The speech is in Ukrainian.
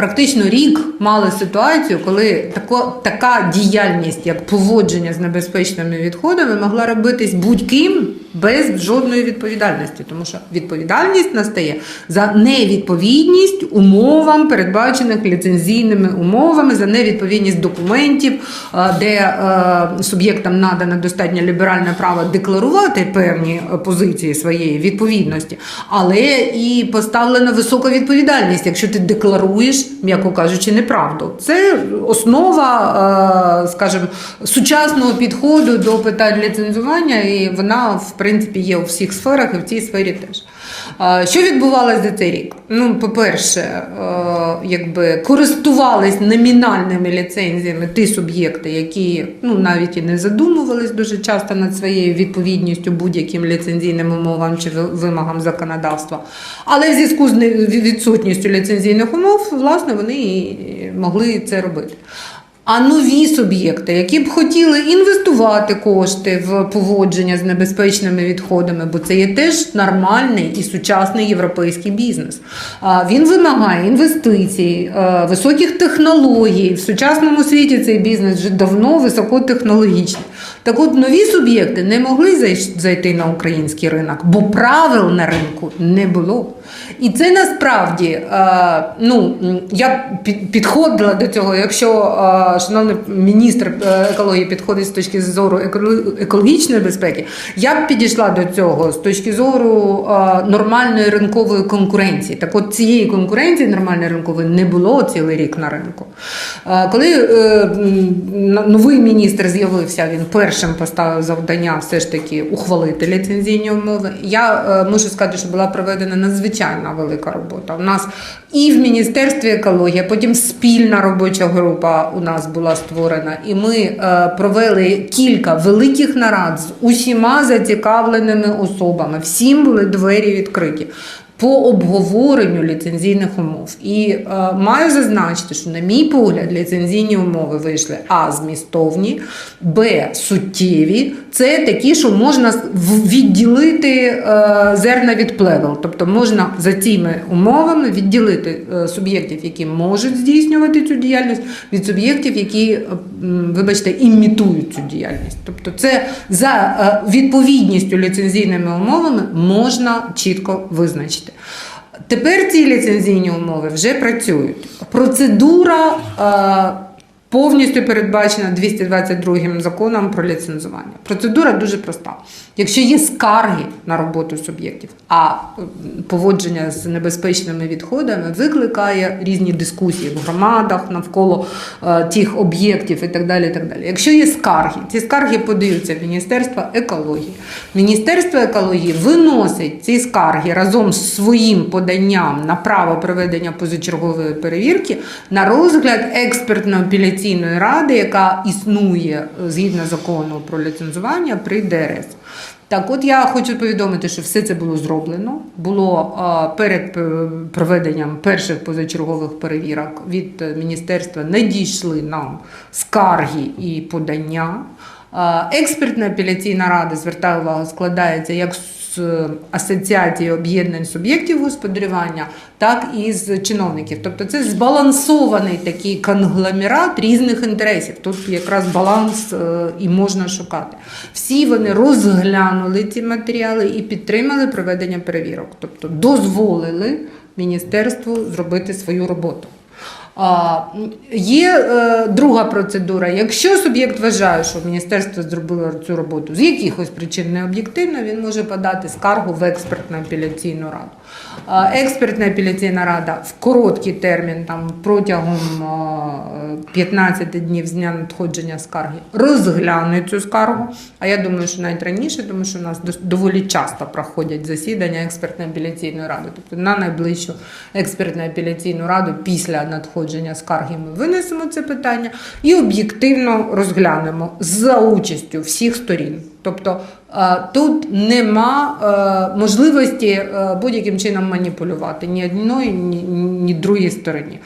Практично рік мали ситуацію, коли тако, така діяльність, як поводження з небезпечними відходами, могла робитись будь-ким без жодної відповідальності, тому що відповідальність настає за невідповідність умовам, передбачених ліцензійними умовами, за невідповідність документів, е, де е, суб'єктам надано достатньо ліберальне право декларувати певні е, позиції своєї відповідності, але і поставлена висока відповідальність, якщо ти декларуєш, м'яко кажучи, неправду. Це основа, е, скажімо, сучасного підходу до питань ліцензування, і вона, в принципі, є у всіх сферах, і в цій сфері теж. Що відбувалося за цей рік? Ну, по-перше, е, якби користувались номінальними ліцензіями ті суб'єкти, які ну навіть і не задумувались дуже часто над своєю відповідністю будь-яким ліцензійним умовам чи вимогам законодавства. Але в зв'язку з відсутністю ліцензійних умов, власне, вони і могли це робити. А нові суб'єкти, які б хотіли інвестувати кошти в поводження з небезпечними відходами, бо це є теж нормальний і сучасний європейський бізнес. Він вимагає інвестицій, е, високих технологій. В сучасному світі цей бізнес вже давно високотехнологічний. Так от нові суб'єкти не могли зайти на український ринок, бо правил на ринку не було. І це насправді, е, ну я під- підходила до цього, якщо е, шановний міністр е, екології підходить з точки зору екологічної безпеки, я б підійшла до цього з точки зору е, нормальної ринкової конкуренції. Так от цієї конкуренції нормальної ринкової не було цілий рік на ринку. Е, Коли новий міністр з'явився, він першим поставив завдання все ж таки ухвалити ліцензійні умови. Я можу сказати, що була проведена надзвичайно велика робота. У нас і в Міністерстві екології, потім спільна робоча група у нас була створена, і ми е, провели кілька великих нарад з усіма зацікавленими особами. Всім були двері відкриті. По обговоренню ліцензійних умов. І е, маю зазначити, що, на мій погляд, ліцензійні умови вийшли А змістовні, Б суттєві. Це такі, що можна відділити е, зерна від плевел. Тобто можна за цими умовами відділити е, суб'єктів, які можуть здійснювати цю діяльність, від суб'єктів, які, е, вибачте, імітують цю діяльність. Тобто, це за е, відповідністю ліцензійними умовами можна чітко визначити. Тепер ці ліцензійні умови вже працюють. Процедура е, повністю передбачена 222 законом про ліцензування. Процедура дуже проста. Якщо є скарги на роботу суб'єктів, а е, поводження з небезпечними відходами викликає різні дискусії в громадах навколо е, тих об'єктів і так далі. і так далі. Якщо є скарги, ці скарги подаються в Міністерство екології. Міністерство екології виносить ці скарги разом з своїм поданням на право проведення позачергової перевірки на розгляд експертно-апеляційної ради, яка існує е, згідно закону про ліцензування при ДРС. Так, от я хочу повідомити, що все це було зроблено. Було а, перед е, проведенням перших позачергових перевірок від е, міністерства надійшли нам скарги і подання. Експертна апеляційна рада звертаю увагу, складається як з асоціації об'єднань суб'єктів господарювання, так і з чиновників. Тобто це збалансований такий конгломерат різних інтересів. Тут якраз баланс е, і можна шукати. Всі вони розглянули ці матеріали і підтримали проведення перевірок, тобто дозволили міністерству зробити свою роботу. А, Є е, друга процедура. Якщо суб'єкт вважає, що міністерство зробило цю роботу з якихось причин не об'єктивно, він може подати скаргу в експертну апеляційну раду. А, експертна апеляційна рада в короткий термін, там протягом е, 15 днів з дня надходження скарги, розгляне цю скаргу. А я думаю, що навіть раніше, тому що у нас доволі часто проходять засідання експертної апеляційної ради. Тобто на найближчу експертну апеляційну раду після надходження скарги ми винесемо це питання і об'єктивно розглянемо за участю всіх сторін. Тобто е, тут нема е, можливості е, будь-яким чином маніпулювати ні одної, ні, ні другій стороні.